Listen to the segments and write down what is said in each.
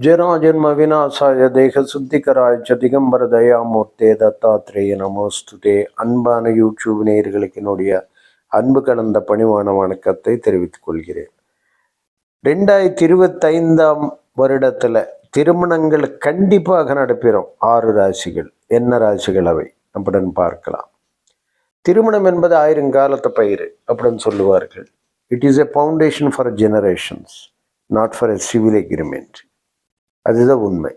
ஜராஜன்ம விநாசாய தேக சுத்திகராய ச தயாமூர்த்தே தத்தாத்ரேய நமோஸ்துதே. அன்பான யூடியூப் நேயர்களுக்கு என்னுடைய அன்பு கலந்த பணிவான வணக்கத்தை தெரிவித்துக் கொள்கிறேன். ரெண்டாயிரத்தி இருபத்தைந்தாம் வருடத்துல திருமணங்கள் கண்டிப்பாக நடைபெறும். ஆறு ராசிகள். என்ன ராசிகள் அவை? அப்படின்னு பார்க்கலாம். திருமணம் என்பது ஆயிரங்காலத்து பயிர் அப்படின்னு சொல்லுவார்கள். It is a foundation for generations not for a civil agreement அதுதான் உண்மை.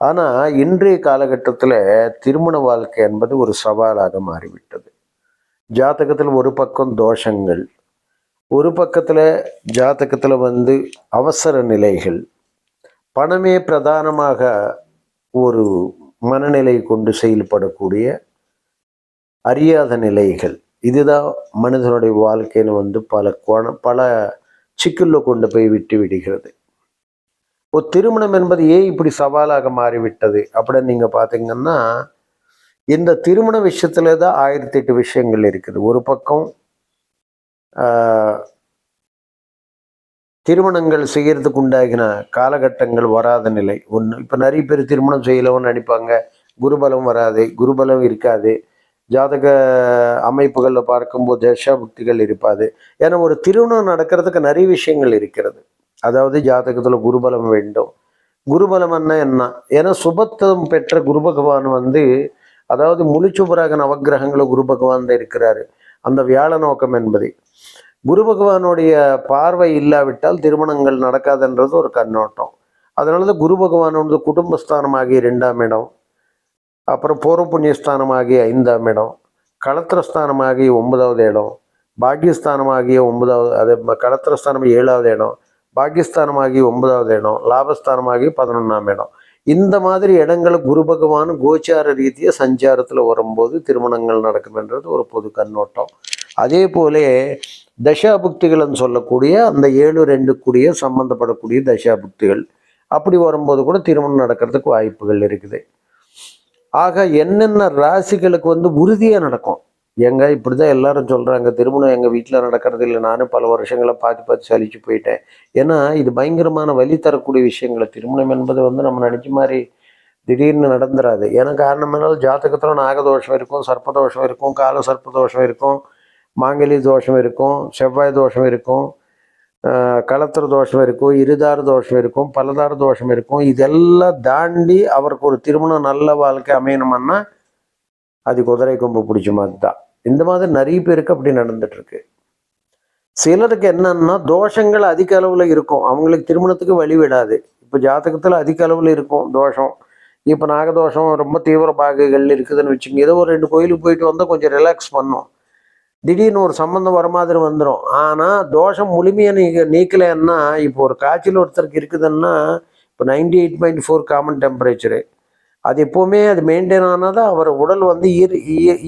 ஆனால் இன்றைய காலகட்டத்தில் திருமண வாழ்க்கை என்பது ஒரு சவாலாக மாறிவிட்டது. ஜாதகத்தில் ஒரு பக்கம் தோஷங்கள் ஒரு பக்கத்தில் ஜாதகத்தில் வந்து அவசர நிலைகள். பணமே பிரதானமாக ஒரு மனநிலை கொண்டு செயல்படக்கூடிய அறியாத நிலைகள். இதுதான் மனிதனுடைய வாழ்க்கைன்னு வந்து பல கோண பல சிக்கலில் கொண்டு போய் விட்டு விடுகிறது. ஒரு திருமணம் என்பது ஏன் இப்படி சவாலாக மாறிவிட்டது? அப்படின்னு நீங்கள் பார்த்தீங்கன்னா இந்த திருமண விஷயத்துல தான் ஆயிரத்தி எட்டு விஷயங்கள் இருக்குது. ஒரு பக்கம் திருமணங்கள் செய்கிறதுக்கு உண்டாகின காலகட்டங்கள் வராத நிலை. ஒன்று இப்போ நிறைய பேர் திருமணம் செய்யலவன்னு நினைப்பாங்க. குருபலம் வராது குருபலம் இருக்காது. ஜாதக அமைப்புகளில் பார்க்கும்போது தசாபுக்திகள் இருப்பாது. ஏன்னா ஒரு திருமணம் நடக்கிறதுக்கு நிறைய விஷயங்கள் இருக்கிறது. அதாவது ஜாதகத்தில் குருபலம் வேண்டும். குருபலம் என்ன என்ன? ஏன்னா சுபத்துவம் பெற்ற குரு பகவான் வந்து அதாவது முழுச்சுபராக நவகிரகங்களும் குரு பகவான் தான் இருக்கிறாரு. அந்த வியாழ நோக்கம் என்பது. குரு பகவானுடைய பார்வை இல்லாவிட்டால் திருமணங்கள் நடக்காதுன்றது ஒரு கண்ணோட்டம். அதனால தான் குரு பகவானோட வந்து குடும்பஸ்தானமாகி ரெண்டாம் இடம். அப்புறம் பூர்வ புண்ணியஸ்தானமாகிய ஐந்தாம் இடம் களத்திரஸ்தானமாகிய ஒன்பதாவது இடம் பாக்கியஸ்தானமாகிய ஒன்பதாவது அது களத்திரஸ்தானம் ஏழாவது இடம் பாகிஸ்தானமாகி ஒன்பதாவது இடம் லாபஸ்தானமாகி பதினொன்றாம் இடம். இந்த மாதிரி இடங்களை குரு பகவான் கோச்சார ரீதியாக சஞ்சாரத்தில் வரும்போது திருமணங்கள் நடக்கும்ன்றது ஒரு பொது கண்ணோட்டம். அதே போலே தசாபுக்திகள்னு சொல்லக்கூடிய அந்த ஏழு ரெண்டு கூடிய சம்மந்தப்படக்கூடிய தசாபுக்திகள் அப்படி வரும்போது கூட திருமணம் நடக்கிறதுக்கு வாய்ப்புகள் இருக்குது. ஆக என்னென்ன ராசிகளுக்கு வந்து உறுதியாக நடக்கும்? எங்க இப்படி தான் எல்லாரும் சொல்கிறாங்க திருமணம் எங்கள் வீட்டில் நடக்கிறது இல்லை. நானும் பல வருஷங்களை பார்த்து பார்த்து சலிச்சு போயிட்டேன். ஏன்னா இது பயங்கரமான வழி தரக்கூடிய விஷயங்களை. திருமணம் என்பது வந்து நம்ம நினைச்ச மாதிரி திடீர்னு நடந்துராது. ஏன்னா காரணம் என்னாலும் ஜாதகத்தில் நாகதோஷம் இருக்கும் சர்ப்பதோஷம் இருக்கும் கால சர்ப்பதோஷம் இருக்கும் மாங்கலி தோஷம் இருக்கும் செவ்வாய் தோஷம் இருக்கும். களத்திர தோஷம் இருக்கும் இருதார தோஷம் இருக்கும் பலதார தோஷம் இருக்கும். இதெல்லாம் தாண்டி அவருக்கு ஒரு திருமணம் நல்ல வாழ்க்கை அமையணுமன்னா அது குதிரை கொம்பு பிடிச்ச மாதிரி தான். இந்த மாதிரி நிறைய பேருக்கு அப்படி நடந்துட்டுருக்கு. சிலருக்கு என்னன்னா தோஷங்கள் அதிக அளவில் இருக்கும். அவங்களுக்கு திருமணத்துக்கு வழி விடாது. இப்போ ஜாதகத்தில் அதிக அளவில் இருக்கும் தோஷம். இப்போ நாகதோஷம் ரொம்ப தீவிர பாகைகள் இருக்குதுன்னு வச்சுங்க ஏதோ ஒரு ரெண்டு கோயிலுக்கு போயிட்டு வந்தால் கொஞ்சம் ரிலாக்ஸ் பண்ணும். திடீர்னு ஒரு சம்மந்தம் வர மாதிரி வந்துடும் ஆனால் தோஷம் முழுமையாக நீ நீக்கலைன்னா இப்போ ஒரு காய்ச்சல் ஒருத்தருக்கு இருக்குதுன்னா இப்போ ninety eight point four common temperature அது எப்போவுமே அது மெயின்டைன் ஆனால் தான் அவர் உடல் வந்து இயல்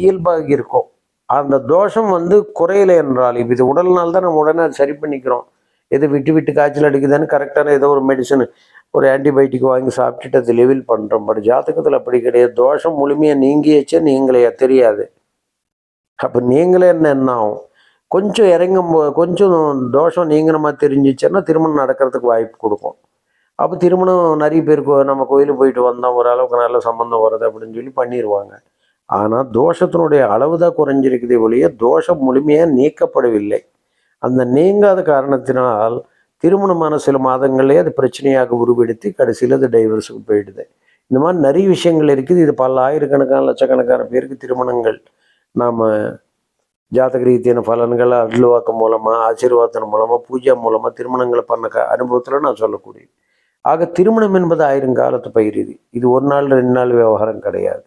இயல்பாக இருக்கும். அந்த தோஷம் வந்து குறையலை என்றால் இப்போ இது உடல்னால் தான் நம்ம உடனே அதை சரி பண்ணிக்கிறோம். எது விட்டு விட்டு காய்ச்சல் அடிக்குதுன்னு கரெக்டான ஏதோ ஒரு மெடிசன் ஒரு ஆன்டிபயோட்டிக் வாங்கி சாப்பிட்டுட்டு அது லெவல் பண்ணுறோம் பட் ஜாதகத்தில் அப்படி கிடையாது. தோஷம் முழுமையாக நீங்கியச்சே நீங்களே தெரியாது. அப்போ நீங்களே என்ன என்ன ஆகும்? கொஞ்சம் இறங்கும் கொஞ்சம் தோஷம் நீங்கினமா தெரிஞ்சிச்சுன்னா திருமணம் நடக்கிறதுக்கு வாய்ப்பு கொடுக்கும். அப்போ திருமணம் நிறைய பேருக்கு நம்ம கோயிலுக்கு போயிட்டு வந்தோம் ஓரளவுக்கு நல்ல சம்மந்தம் வருது அப்படின்னு சொல்லி பண்ணிடுவாங்க ஆனால் தோஷத்தினுடைய அளவு தான் குறைஞ்சிருக்குதே ஒழிய தோஷம் முழுமையாக நீக்கப்படவில்லை. அந்த நீங்காத காரணத்தினால் திருமணமான சில மாதங்களே அது பிரச்சனையாக உருவெடுத்து கடைசியில் அது டைவர்ஸுக்கு போயிடுது. இந்த மாதிரி நிறைய விஷயங்கள் இருக்குது. இது பல ஆயிரக்கணக்கான லட்சக்கணக்கான பேருக்கு திருமணங்கள் நாம் ஜாதக ரீதியான பலன்களை அருள்வாக்கம் மூலமாக ஆசீர்வாதம் மூலமாக பூஜா மூலமாக திருமணங்களை பண்ண க அனுபவத்தில் நான் சொல்லக்கூடியது ஆக திருமணம் என்பது ஆயிரம் காலத்து பயிர் இது இது ஒரு நாள் ரெண்டு நாள் விவகாரம் கிடையாது.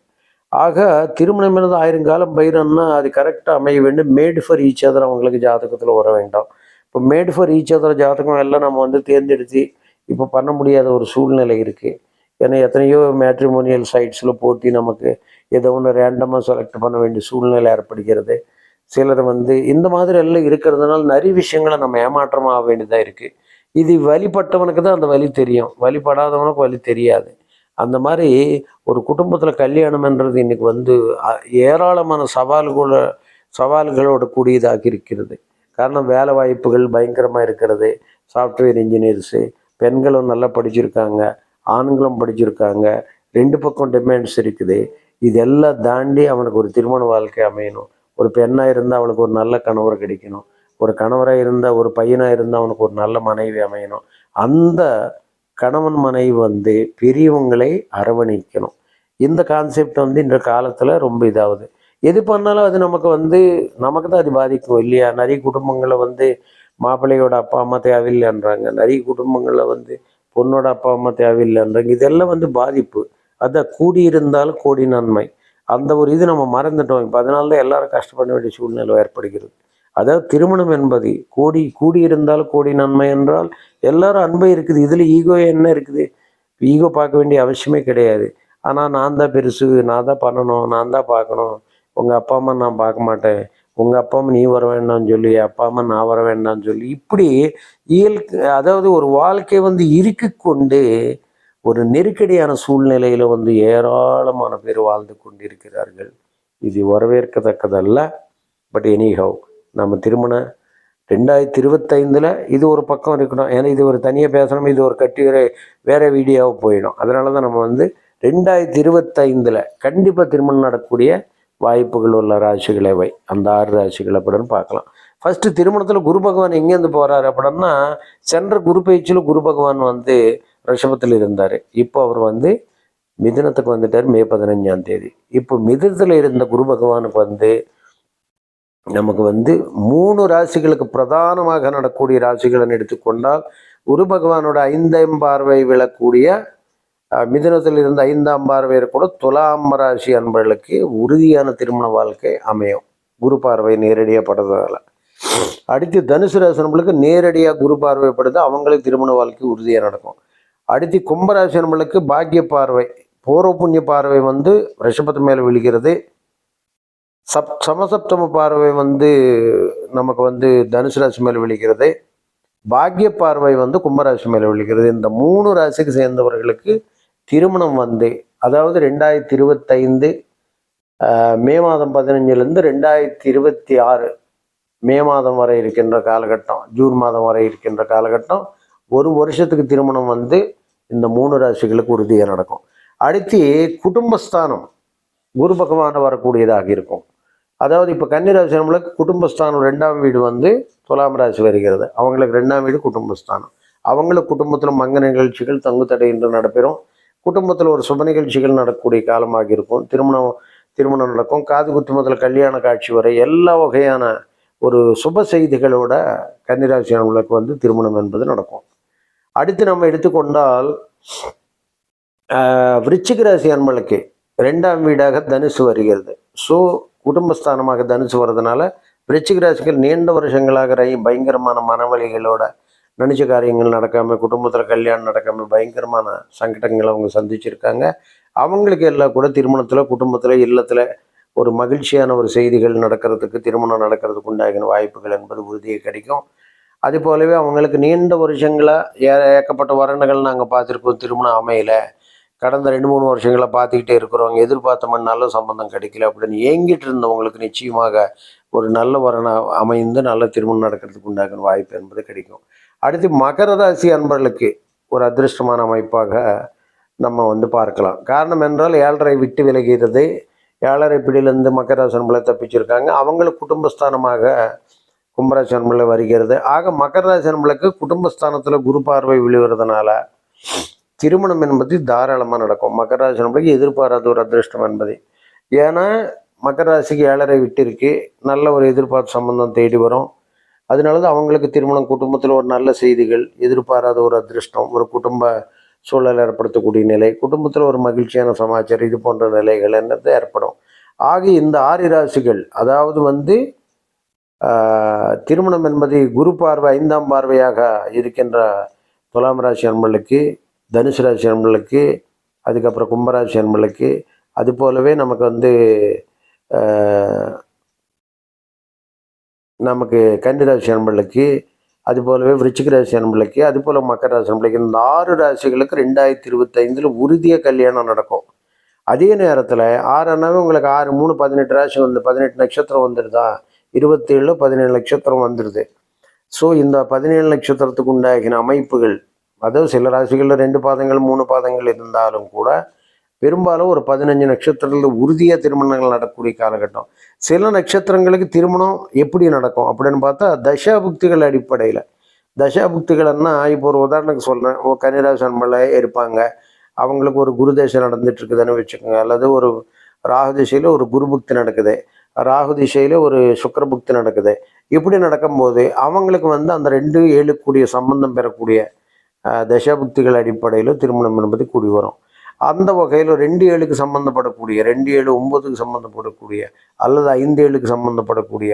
ஆக திருமணம் என்பது ஆயிரம் காலம் பயிரம்னா அது கரெக்டாக அமைய வேண்டும். மேடு ஃபார் ஈச் அதர் அவங்களுக்கு ஜாதகத்தில் வர வேண்டாம். இப்போ மேடு ஃபார் ஈச் அதர் ஜாதகம் எல்லாம் நம்ம வந்து தேர்ந்தெடுத்து இப்போ பண்ண முடியாத ஒரு சூழ்நிலை இருக்குது ஏன்னா எத்தனையோ மேட்ரிமோனியல் சைட்ஸில் போட்டி நமக்கு ஏதோ ஒன்று ரேண்டமாக செலக்ட் பண்ண வேண்டிய சூழ்நிலை ஏற்படுகிறது. சிலர் வந்து இந்த மாதிரி எல்லாம் இருக்கிறதுனால நிறைய விஷயங்களை நம்ம ஏமாற்றமாக ஆக வேண்டியதாக இருக்குது இது வழிபட்டவனுக்கு தான் அந்த வழி தெரியும். வழிபடாதவனுக்கு வழி தெரியாது. அந்த மாதிரி ஒரு குடும்பத்தில் கல்யாணம்ன்றது இன்றைக்கி வந்து ஏராளமான சவால்கள சவால்களோட கூடியதாக இருக்கிறது. காரணம் வேலை வாய்ப்புகள் பயங்கரமாக இருக்கிறது. சாஃப்ட்வேர் இன்ஜினியர்ஸு பெண்களும் நல்லா படிச்சிருக்காங்க. ஆண்களும் படிச்சிருக்காங்க. ரெண்டு பக்கம் டிமாண்ட்ஸ் இருக்குது. இதெல்லாம் தாண்டி அவனுக்கு ஒரு திருமண வாழ்க்கை அமையணும். ஒரு பெண்ணாக இருந்தால் அவளுக்கு ஒரு நல்ல கணவர் கிடைக்கணும். ஒரு கணவராக இருந்தால் ஒரு பையனாக இருந்தால் அவனுக்கு ஒரு நல்ல மனைவி அமையணும். அந்த கணவன் மனைவி வந்து பெரியவங்களை அரவணைக்கணும். இந்த கான்செப்ட் வந்து இந்த காலத்தில் ரொம்ப இதாகுது. எது பண்ணாலும் அது நமக்கு வந்து நமக்கு தான் அது பாதிக்கும் இல்லையா? நிறைய குடும்பங்களை வந்து மாப்பிள்ளையோட அப்பா அம்மா தேவையில்லைன்றாங்க. நிறைய குடும்பங்களில் வந்து பொண்ணோட அப்பா அம்மா தேவையில்லைன்றாங்க இதெல்லாம் வந்து பாதிப்பு. அதான் கூடியிருந்தாலும் கோடி நன்மை. அந்த ஒரு இது நம்ம மறந்துட்டோம். இப்போ அதனால தான் எல்லாரும் கஷ்டப்பட வேண்டிய சூழ்நிலை ஏற்படுகிறது. அதாவது திருமணம் என்பது கோடி கூடியிருந்தாலும் கோடி நன்மை என்றால் எல்லாரும் அன்பை இருக்குது. இதில் ஈகோ என்ன இருக்குது? ஈகோ பார்க்க வேண்டிய அவசியமே கிடையாது. ஆனால் நான் தான் பெருசு நான் தான் பண்ணணும் நான் தான் பார்க்கணும். உங்கள் அப்பா அம்மா நான் பார்க்க மாட்டேன். உங்கள் அப்பா அம்மா நீ வர வேண்டாம்னு சொல்லி அப்பா அம்மா நான் வர வேண்டாம்னு சொல்லி இப்படி இயல் அதாவது ஒரு வாழ்க்கை வந்து இறுக்கி கொண்டு ஒரு நெருக்கடியான சூழ்நிலையில் வந்து ஏராளமான பேர் வாழ்ந்து கொண்டிருக்கிறார்கள். இது வரவேற்கத்தக்கதல்ல. பட் எனிஹவ் நம்ம திருமணம் ரெண்டாயிரத்தி இருபத்தைந்தில் இது ஒரு பக்கம் இருக்கணும். ஏன்னா இது ஒரு தனியாக பேசணும்? இது ஒரு கட்டி வேறு வேறு வீடியோவாக போயிடும். அதனால தான் நம்ம வந்து ரெண்டாயிரத்தி இருபத்தைந்தில் கண்டிப்பாக திருமணம் நடக்கக்கூடிய வாய்ப்புகள் உள்ள ராசிகள் எவை அந்த ஆறு ராசிகள் அப்படின்னு பார்க்கலாம். ஃபர்ஸ்ட் திருமணத்தில் குரு பகவான் எங்கேருந்து போறாரு அப்படின்னா சென்ற குரு பயிற்சியில் குரு பகவான் வந்து ரிஷபத்தில் இருந்தார். இப்போ அவர் வந்து மிதுனத்துக்கு வந்துட்டார் மே பதினஞ்சாம் தேதி. இப்போ மிதுனத்தில் இருந்த குரு பகவானுக்கு வந்து நமக்கு வந்து மூணு ராசிகளுக்கு பிரதானமாக நடக்கக்கூடிய ராசிகளை எடுத்துக்கொண்டால் குரு பகவானோட ஐந்தம் பார்வை விழக்கூடிய மிதுனத்தில் இருந்த ஐந்தாம் பார்வையர் கூட துலாம் ராசி அன்பர்களுக்கு உறுதியான திருமண வாழ்க்கை அமையும். குரு பார்வை நேரடியாக படுறதால. அடுத்து தனுசு ராசி நேரடியாக குரு பார்வைப்படுது அவங்களுக்கு திருமண வாழ்க்கை உறுதியாக நடக்கும். அடுத்து கும்பராசி அன்பர்களுக்கு பாக்கிய பார்வை பூர்வ புண்ணிய பார்வை வந்து ரிஷபத்து மேலே விழுகிறது. சப் சமசப்தம பார்வை வந்து நமக்கு வந்து தனுசு ராசி மேலே விழுகிறது. பாக்கிய பார்வை வந்து கும்பராசி மேலே விழுகிறது. இந்த மூணு ராசிக்கு சேர்ந்தவர்களுக்கு திருமணம் வந்து. அதாவது ரெண்டாயிரத்தி இருபத்தைந்து ஆஹ், மே மாதம் பதினஞ்சுலேருந்து ரெண்டாயிரத்தி இருபத்தி ஆறு மே மாதம் வரை இருக்கின்ற காலகட்டம் ஜூன் மாதம் வரை இருக்கின்ற காலகட்டம் ஒரு வருஷத்துக்கு திருமணம் வந்து இந்த மூணு ராசிகளுக்கு உறுதியாக நடக்கும். அடுத்து குடும்பஸ்தானம் குரு பகவான வரக்கூடியதாக இருக்கும். அதாவது இப்போ கன்னிராசி நம்மளுக்கு குடும்பஸ்தானம் ரெண்டாம் வீடு வந்து துலாம் ராசி வருகிறது. அவங்களுக்கு ரெண்டாம் வீடு குடும்பஸ்தானம். அவங்களுக்கு குடும்பத்தில் மங்க நிகழ்ச்சிகள் தங்கு தடையின்றி நடைபெறும். குடும்பத்தில் ஒரு சுப நிகழ்ச்சிகள் நடக்கக்கூடிய காலமாக இருக்கும். திருமணம் திருமணம் நடக்கும். காது குத்து முதல் கல்யாண காட்சி வரை எல்லா வகையான ஒரு சுப செய்திகளோட கன்னிராசி வந்து திருமணம் என்பது நடக்கும். அடுத்து நம்ம எடுத்துக்கொண்டால் விருச்சிக ராசி அன்பளுக்கு ரெண்டாம் வீடாக தனுசு வருகிறது. ஸோ குடும்பஸ்தானமாக தனுசு வர்றதுனால விருச்சிக ராசிகள் நீண்ட வருஷங்களாக பயங்கரமான மனவழிகளோட நினச்ச காரியங்கள் நடக்காமல் குடும்பத்தில் கல்யாணம் நடக்காமல் பயங்கரமான சங்கடங்களை அவங்க சந்திச்சிருக்காங்க. அவங்களுக்கு எல்லாம் கூட திருமணத்தில் குடும்பத்தில் இல்லத்தில் ஒரு மகிழ்ச்சியான ஒரு செய்திகள் நடக்கிறதுக்கு திருமணம் நடக்கிறதுக்கு உண்டாகின வாய்ப்புகள் என்பது உறுதியை கிடைக்கும். அது போலவே அவங்களுக்கு நீண்ட வருஷங்களாக ஏ ஏக்கப்பட்ட வரணுகள் நாங்கள் பார்த்துருக்கோம். திருமணம் அமையலை. கடந்த ரெண்டு மூணு வருஷங்களை பார்த்துக்கிட்டே இருக்கிறவங்க எதிர்பார்த்த மாதிரி நல்ல சம்பந்தம் கிடைக்கல அப்படின்னு ஏங்கிட்டு இருந்தவங்களுக்கு நிச்சயமாக ஒரு நல்ல வரனை அமைந்து நல்ல திருமணம் நடக்கிறதுக்கு உண்டாகின வாய்ப்பு என்பது கிடைக்கும். அடுத்து மகர ராசி அன்பர்களுக்கு ஒரு அதிர்ஷ்டமான அமைப்பாக நம்ம வந்து பார்க்கலாம். காரணம் என்றால் ஏழரை விட்டு விலகிறது. ஏழரை பிடியிலிருந்து மகர ராசி அன்பர்களை தப்பிச்சிருக்காங்க. அவங்களுக்கு குடும்பஸ்தானமாக கும்பராசி அன்பர்களை வருகிறது. ஆக மகர ராசி அன்பர்களுக்கு குடும்பஸ்தானத்தில் குரு பார்வை விழுகிறதுனால திருமணம் என்பது தாராளமாக நடக்கும். மகர ராசி அன்பர்களுக்கு எதிர்பாராத ஒரு அதிர்ஷ்டம் என்பது. ஏன்னா மகர ராசிக்கு ஏழரை விட்டு இருக்கு. நல்ல ஒரு எதிர்பார்த்த சம்பந்தம் தேடி வரும். அதனால தான் அவங்களுக்கு திருமணம் குடும்பத்தில் ஒரு நல்ல செய்திகள் எதிர்பாராத ஒரு அதிர்ஷ்டம் ஒரு குடும்ப சூழல் ஏற்படுத்தக்கூடிய நிலை குடும்பத்தில் ஒரு மகிழ்ச்சியான சமாச்சாரம் இது போன்ற நிலைகள் என்னது ஏற்படும். ஆக இந்த ஆறு ராசிகள் அதாவது வந்து திருமணம் என்பது குரு பார்வை ஐந்தாம் பார்வையாக இருக்கின்ற துலாம் ராசி அன்பளுக்கு தனுசு ராசி அன்பளுக்கு அதுக்கப்புறம் கும்பராசி அன்பளுக்கு அது போலவே நமக்கு வந்து நமக்கு கன்னிராசி அன்பளுக்கு அது போலவே விருச்சிக ராசி அன்பளுக்கு அது போல் மக்கர ராசி அன்பளுக்கு இந்த ஆறு ராசிகளுக்கு ரெண்டாயிரத்தி இருபத்தைந்தில் உறுதியாக கல்யாணம் நடக்கும். அதே நேரத்தில் ஆறு அண்ணாவே உங்களுக்கு ஆறு மூணு பதினெட்டு ராசி வந்து பதினெட்டு நட்சத்திரம் வந்துடுதா இருபத்தேழு பதினேழு நட்சத்திரம் வந்துடுது ஸோ இந்த பதினேழு நட்சத்திரத்துக்கு உண்டாகின அமைப்புகள் அதாவது சில ராசிகளில் ரெண்டு பாதங்கள் மூணு பாதங்கள் இருந்தாலும் கூட பெரும்பாலும் ஒரு பதினஞ்சு நட்சத்திரத்தில் உறுதியாக திருமணங்கள் நடக்கக்கூடிய காலகட்டம். சில நட்சத்திரங்களுக்கு திருமணம் எப்படி நடக்கும் அப்படின்னு பார்த்தா தசாபுக்திகள் அடிப்படையில். தசாபுக்திகள்னா இப்போ ஒரு உதாரணத்துக்கு சொல்கிறேன் கன்னிராசி மலை இருப்பாங்க. அவங்களுக்கு ஒரு குரு தசை நடந்துட்டு இருக்குதுன்னு வச்சுக்கோங்க. அல்லது ஒரு ராகு திசையில் ஒரு குரு புக்தி நடக்குது. ராகு திசையில் ஒரு சுக்கர புக்தி நடக்குது. இப்படி நடக்கும்போது அவங்களுக்கு வந்து அந்த ரெண்டு ஏழுக்கூடிய சம்பந்தம் பெறக்கூடிய தசாபுக்திகள் அடிப்படையில் திருமணம் என்பது கூடி வரும். அந்த வகையில் ரெண்டு ஏழுக்கு சம்மந்தப்படக்கூடிய ரெண்டு ஏழு ஒம்பதுக்கு சம்மந்தப்படக்கூடிய அல்லது ஐந்து ஏழுக்கு சம்மந்தப்படக்கூடிய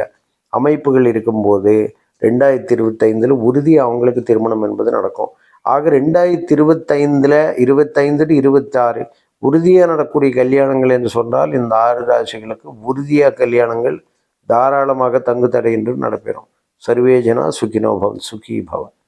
அமைப்புகள் இருக்கும்போது ரெண்டாயிரத்தி இருபத்தைந்தில் உறுதியாக அவங்களுக்கு திருமணம் என்பது நடக்கும். ஆக ரெண்டாயிரத்தி இருபத்தைந்தில் இருபத்தைந்து டு இருபத்தாறு உறுதியாக நடக்கூடிய கல்யாணங்கள் என்று சொன்னால் இந்த ஆறு ராசிகளுக்கு உறுதியாக கல்யாணங்கள் தாராளமாக தங்கு தடையின்றி நடைபெறும். சர்வேஜனா சுகினோ பவன் சுகி பவன்.